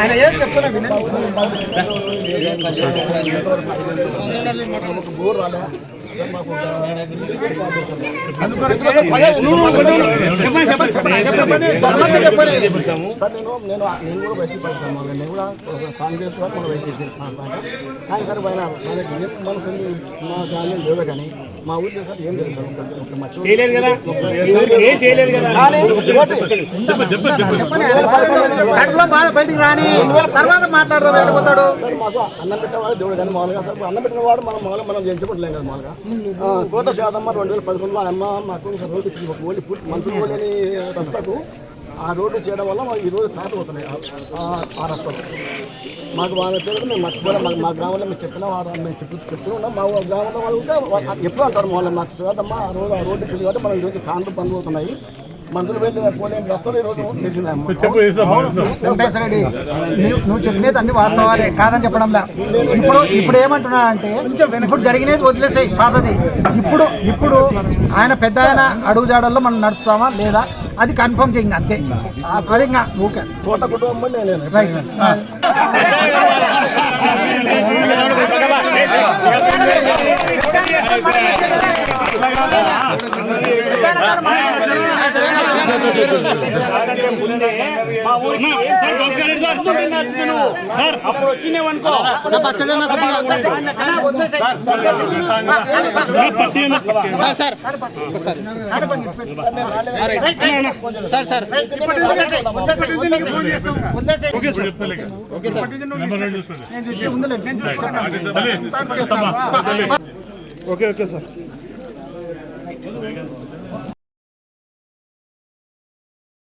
ఆయన ఏం చెప్తున్నా వినండి. బోర్ రాలే. మాకు నువ్వు ఒకటి ఉండు. చెప్పండి చెప్పండి చెప్పండి చెప్పండి సమస్య చెప్పండి. చెప్తాము. సార్ నేను నేను నేను కూడా వైసీపీ పడతాను మళ్ళీ నేను కూడా ఒక కాంగ్రెస్ కూడా మన వైసీపీ మా పార్టీ. కానీ సార్ పైన మనకి ఏం మనకు మా గ్రామం లేదు కానీ మా ఊళ్ళో సార్ ఏం లేదు సార్. ఒక మట్టి చేయలేదు కదా? ఏం చేయలేదు కదా? కానీ ఒకటి. కడుపులో బాధ బయటికి రాని తర్వాత మాట్లాడదాం వెళ్ళిపోతాడు మాకు అన్నం పెట్టేవాడు దేవుడు కానీ మామూలుగా సార్. అన్నం పెట్టిన వాడు మనం మామూలుగా మనం ఎంచుకుంటలేం కదా మామూలుగా. కోట శాతమ్మ రెండు వేల పదకొండులో అమ్మ మాకు రోడ్డు పూర్తి మంత్రి రస్తకు ఆ రోడ్డు చేయడం వల్ల మాకు ఈ రోజు కాటు పోతున్నాయి ఆ- రస్తాలు. మాకు వాళ్ళ పేరు మేము మర్చిపోయాం మాకు మా గ్రామంలో మేము చెప్పిన వారు మేము చెప్పి చెప్తూ ఉన్నాం. మా గ్రామంలో వాళ్ళు కూడా ఎప్పుడు అంటారు వాళ్ళు? మాకు చూడమ్మా ఆ రోజు ఆ రోడ్డు ఇచ్చింది మనం ఈరోజు కాండ్రు పనులు అవుతున్నాయి. మందులు వెళ్ళి పోలేని ఈరోజు నువ్వు నువ్వు చెప్పినది అన్ని వాస్తవాలే కాదని చెప్పడంలా ఇప్పుడు ఇప్పుడు ఏమంటున్నా అంటే ఇప్పుడు జరిగినది వదిలేసాయి పాతది. ఇప్పుడు ఇప్పుడు ఆయన పెద్ద ఆయన అడుగుజాడల్లో మనం నడుస్తామా లేదా? అది కన్ఫర్మ్ చేయండి అంతే. అది ఇంకా ఓకే కోట కుటుంబం రైట్ ముందే మా ఊరికి ముందు నిన్ను నడుచుకుని నువ్వు. అప్పుడు వచ్చినావనుకో ఓకే ఓకే సార్